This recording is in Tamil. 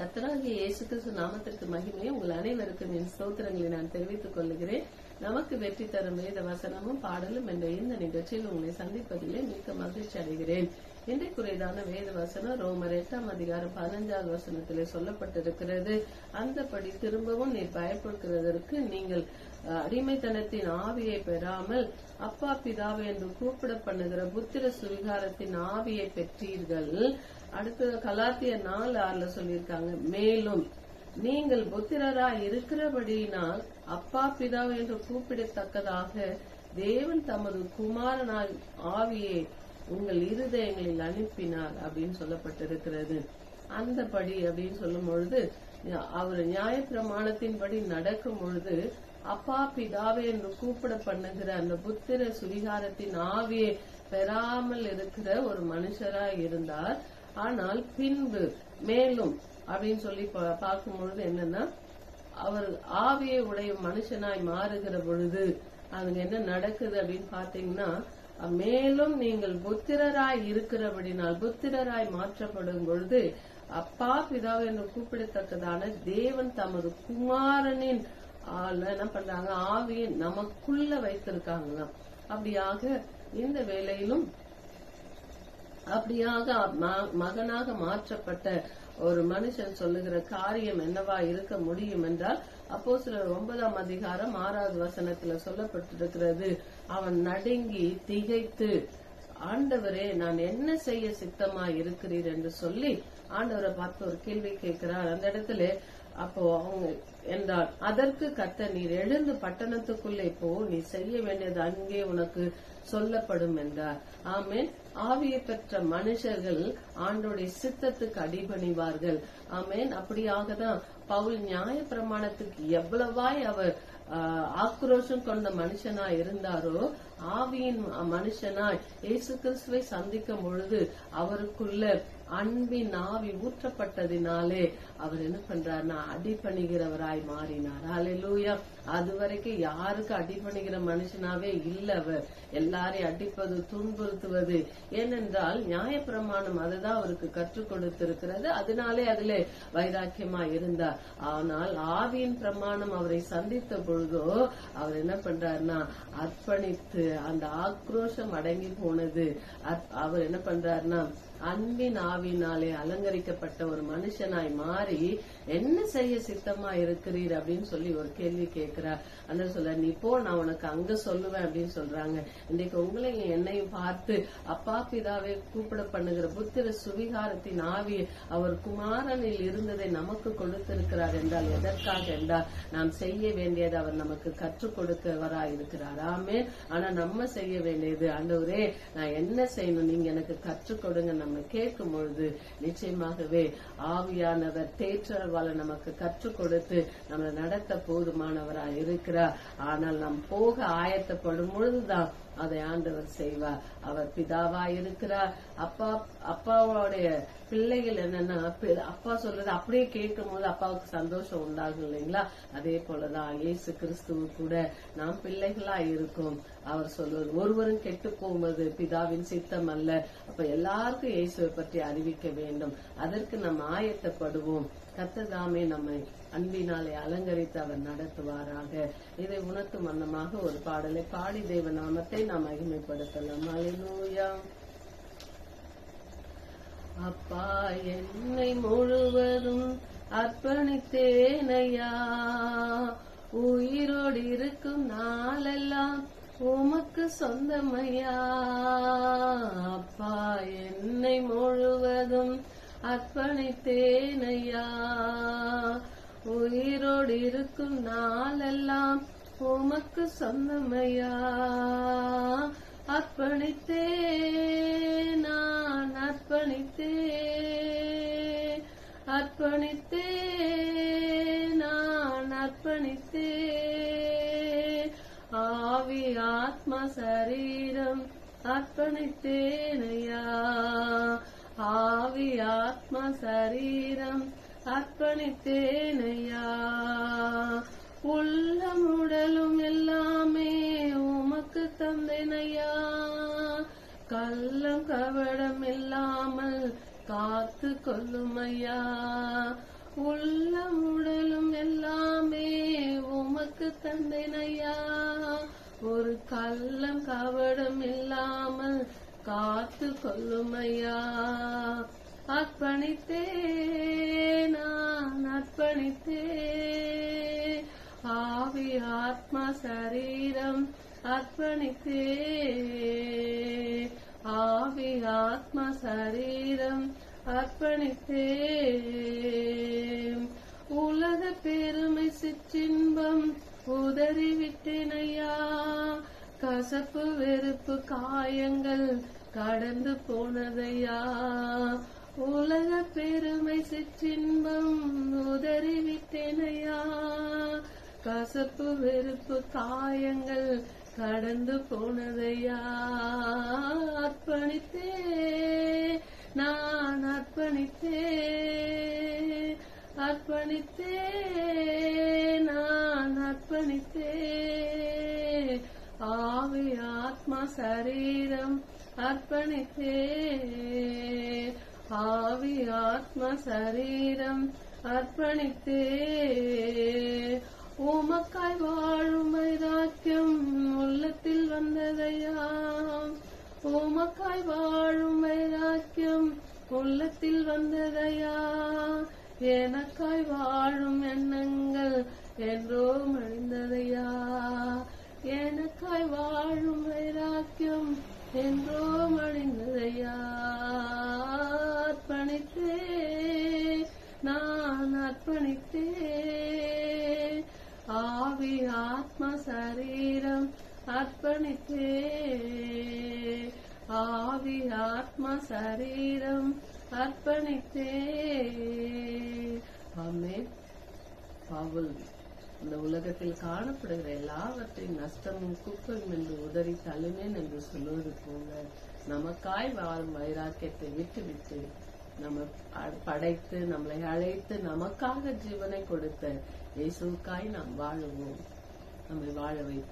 கத்தராகிய இயேசு கிறிஸ்து நாமத்திற்கு மகிமையை உங்கள் அனைவருக்கும் என் சோத்திரங்களை நான் தெரிவித்துக் கொள்கிறேன். நமக்கு வெற்றி தரும் வேத வசனமும் பாடலும் என்ற இந்த நிகழ்ச்சியில் உங்களை சந்திப்பதிலே மிக்க மகிழ்ச்சி அடைகிறேன். இன்றைக்குரியதான வேத வசனம் ரோமர் எட்டாம் அதிகாரம் பதினஞ்சாவது வசனத்திலே சொல்லப்பட்டிருக்கிறது. அந்தபடி திரும்பவும் நீ பயப்படுகிறதற்கு நீங்கள் அடிமைத்தனத்தின் ஆவியை பெறாமல் அப்பா பிதாவை என்று கூப்பிட பண்ணுகிற புத்திர சுவிகாரத்தின் ஆவியை பெற்றீர்கள். அடுத்து கலாத்திய நாலு ஆறுல சொல்லியிருக்காங்க. மேலும் நீங்கள் புத்திரரா இருக்கிறபடியினால் அப்பா பிதா என்று கூப்பிடத்தக்கதாக தேவன் தமது குமாரனாய் ஆவியை உங்கள் இருதயங்களில் அனுப்பினார் அப்படின்னு சொல்லப்பட்டிருக்கிறது. அந்தபடி அப்படின்னு சொல்லும் பொழுது அவர் நியாயப்பிரமாணத்தின்படி நடக்கும் பொழுது அப்பா பிதாவே என்று கூப்பிட பண்ணுகிற அந்த புத்திர சுவிகாரத்தின் ஆவியை பெறாமல் இருக்கிற ஒரு மனுஷராய் இருந்தார். ஆனால் பின்பு மேலும் அப்படின்னு சொல்லி பா- பார்க்கும் பொழுது என்னன்னா அவர் ஆவியை உடைய மனுஷனாய் மாறுகிற பொழுது அதுங்க என்ன நடக்குது அப்படின்னு பாத்தீங்கன்னா மேலும் நீங்கள் புத்திரராய் இருக்கிறபடினால் புத்திரராய் மாற்றப்படும் பொழுது அப்பா பிதாவை என்று கூப்பிடத்தக்கதான தேவன் தமது குமாரனின் ஆள என்ன பண்றாங்க? ஆவியை நமக்குள்ள வைத்திருக்காங்களாம். அப்படியாக இந்த வேலையிலும் அப்படியாக மகனாக மாற்றப்பட்ட ஒரு மனுஷன் சொல்லுகிற காரியம் என்னவா இருக்க முடியும் என்றால் அப்போ சில ஒன்பதாம் அதிகாரம் ஆறாவது வசனத்துல சொல்லப்பட்டிருக்கிறது அவன் நடுங்கி திகைத்து ஆண்டவரே நான் என்ன செய்ய சித்தமா இருக்கிறீர்? என்று சொல்லி ஆண்டவரை பார்த்து ஒரு கேள்வி கேட்கிறார். அந்த இடத்துல அப்போ அவங்க என்றான் அதற்கு கத்த நீர் எழுந்து பட்டணத்துக்குள்ளே போ நீ செய்ய வேண்டியது அங்கே உனக்கு சொல்லப்படும் என்றார். ஆமேன். ஆவியை பெற்ற மனுஷர்கள் ஆண்டோடைய சித்தத்துக்கு அடிபணிவார்கள். ஆமென். அப்படியாக தான் பவுல் நியாய பிரமாணத்துக்கு எவ்வளவாய் அவர் ஆஹ், ஆக்ரோஷம் கொண்ட மனுஷனாய் இருந்தாரோ ஆவியின் மனுஷனாய் இயேசு கிறிஸ்துவை சந்திக்கும் பொழுது அவருக்குள்ள அன்பின் ஆவி ஊற்றப்பட்டதினாலே அவர் என்ன பண்றாருன்னா அடிபணிகிறவராய் மாறினார். அலையூயா அது வரைக்கும் யாருக்கு அடிபணிகிற மனுஷனாவே இல்ல அவர். எல்லாரையும் அடிப்பது துன்புறுத்துவது. ஏனென்றால் நியாயப்பிரமாணம் அதுதான் அவருக்கு கற்றுக் கொடுத்திருக்கிறது. அதனாலே அதுல வைராக்கியமா இருந்தார். ஆனால் ஆவியின் பிரமாணம் அவரை சந்தித்த பொழுதோ அவர் என்ன பண்றாருன்னா அர்ப்பணித்து அந்த ஆக்ரோஷம் அடங்கி போனது. அவர் என்ன பண்றாருன்னா அன்பின் ஆவினாலே அலங்கரிக்கப்பட்ட ஒரு மனுஷனாய் மாறி என்ன செய்ய சித்தமா இருக்கிறீர் அப்படின்னு சொல்லி ஒரு கேள்வி கேட்கிறார். அந்த சொல்ல நீ போ நான் உனக்கு அங்க சொல்லுவேன் அப்படின்னு சொல்றாங்க. இன்னைக்கு உங்களையும் என்னையும் பார்த்து அப்பா பிதாவே கூப்பிட பண்ணுகிற புத்திர சுவிகாரத்தின் ஆவி அவர் குமாரனில் இருந்ததை நமக்கு கொடுத்திருக்கிறார் என்றால் எதற்காக என்றால் நாம் செய்ய வேண்டியது அவர் நமக்கு கற்றுக் கொடுக்கவரா இருக்கிறார் ஆமே ஆனா நம்ம செய்ய வேண்டியது ஆண்டவரே நான் என்ன செய்யணும்? நீங்க எனக்கு கற்றுக் கொடுங்க நம்ம கேட்கும் பொழுது நிச்சயமாகவே ஆவியானவர் தேற்றவால நமக்கு கற்றுக் கொடுத்து நம்மளை நடத்த போதுமானவரா இருக்கிறார். ஆனால் நாம் போக ஆயத்தப்படும் பொழுதுதான் அதை ஆண்டவர் செய்வார். அவர் பிதாவா இருக்கிறார் அப்பா அப்பாவோடைய பிள்ளைகள் என்னன்னா அப்பா சொல்றது அப்படியே கேட்கும் போது அப்பாவுக்கு சந்தோஷம் உண்டாகும் இல்லைங்களா? அதே போலதான் இயேசு கிறிஸ்துவு கூட நாம் பிள்ளைகளா இருக்கும். அவர் சொல்வது ஒருவரும் கெட்டு போவது பிதாவின் சித்தம் அல்ல. அப்ப எல்லாருக்கும் இயேசுவை பற்றி அறிவிக்க வேண்டும். அதற்கு நாம் ஆயத்தப்படுவோம். கத்ததாமே நம்மை அன்பினாலே அலங்கரித்து அவர் நடத்துவாராக. இதை உணர்த்தும் வண்ணமாக ஒரு பாடலை பாடி தேவ நாமத்தை நாம் மகிமைப்படுத்தலாம். அல்லேலூயா அப்பா என்னை முழுவதும் அர்ப்பணித்தேனையா? உயிரோடு இருக்கும் நாளெல்லாம் உமக்கு சொந்தமையா? அப்பா என்னை முழுவதும் அர்ப்பணித்தேனையா? உயிரோடு இருக்கும் நாளெல்லாம் உமக்கு சொந்தமையா? அர்ப்பணித்தே ஆத்ம சரீரம் அர்ப்பணித்தேனையா ஆவி ஆத்ம சரீரம் அர்ப்பணித்தேனையா உள்ளம் உடலும் எல்லாமே உமக்கு தந்தேனையா. கள்ளம் கவடம் இல்லாமல் காத்து கொள்ளுமையா. உள்ளம் உடலும் எல்லாமே உமக்கு தந்தேனையா. ஒரு கள்ளம் கவடம் இல்லாமல் காத்து கொள்ளுமையா? அர்ப்பணித்தே நான் அர்ப்பணித்தே ஆவி ஆத்மா சரீரம் அர்ப்பணித்தே ஆவி ஆத்மா சரீரம் அர்ப்பணித்தே உலக பெருமை சிற்றின்பம் உதறிவிட்டே கசப்பு வெறுப்பு காயங்கள் கடந்து போனதையா? உலக பெருமை சிற்றின்பம் உதறிவிட்டேனையா? கசப்பு வெறுப்பு காயங்கள் கடந்து போனதையா? அர்ப்பணித்தே நான் அர்ப்பணித்தே அர்ப்பணித்தே. ஆத்மா சரீரம் அர்ப்பணித்தே. ஆவி ஆத்மா சரீரம் அர்ப்பணித்தே. உமக்காய் வாழும் வைராக்கியம் உள்ளத்தில் வந்ததையா? உமக்காய் வாழும் வைராக்கியம் உள்ளத்தில் வந்ததையா? எனக்காய் வாழும் எண்ணங்கள் என்றோ மழிந்ததையா எனக்காய் வாழும் வைராக்கியம் என்றோ மழிந்ததையா அர்ப்பணித்தே நான் அர்ப்பணித்தே ஆவி ஆத்ம சரீரம் அர்ப்பணித்தே ஆவி ஆத்ம சரீரம் அர்ப்பணித்தே ஆமே பவுல் இந்த உலகத்தில் காணப்படுகிற எல்லாவற்றையும் நஷ்டமும் குப்பையும் என்று உதறி தள்ளுனேன் என்று சொல்லுவது போல நமக்காய் வாழும் வைராக்கியத்தை விட்டு விட்டு நம்ம அ- படைத்து நம்மளை அழைத்து நமக்காக ஜீவனை கொடுத்த இயேசுக்காய் நாம் வாழுவோம். நம்மை வாழ வைப்பார்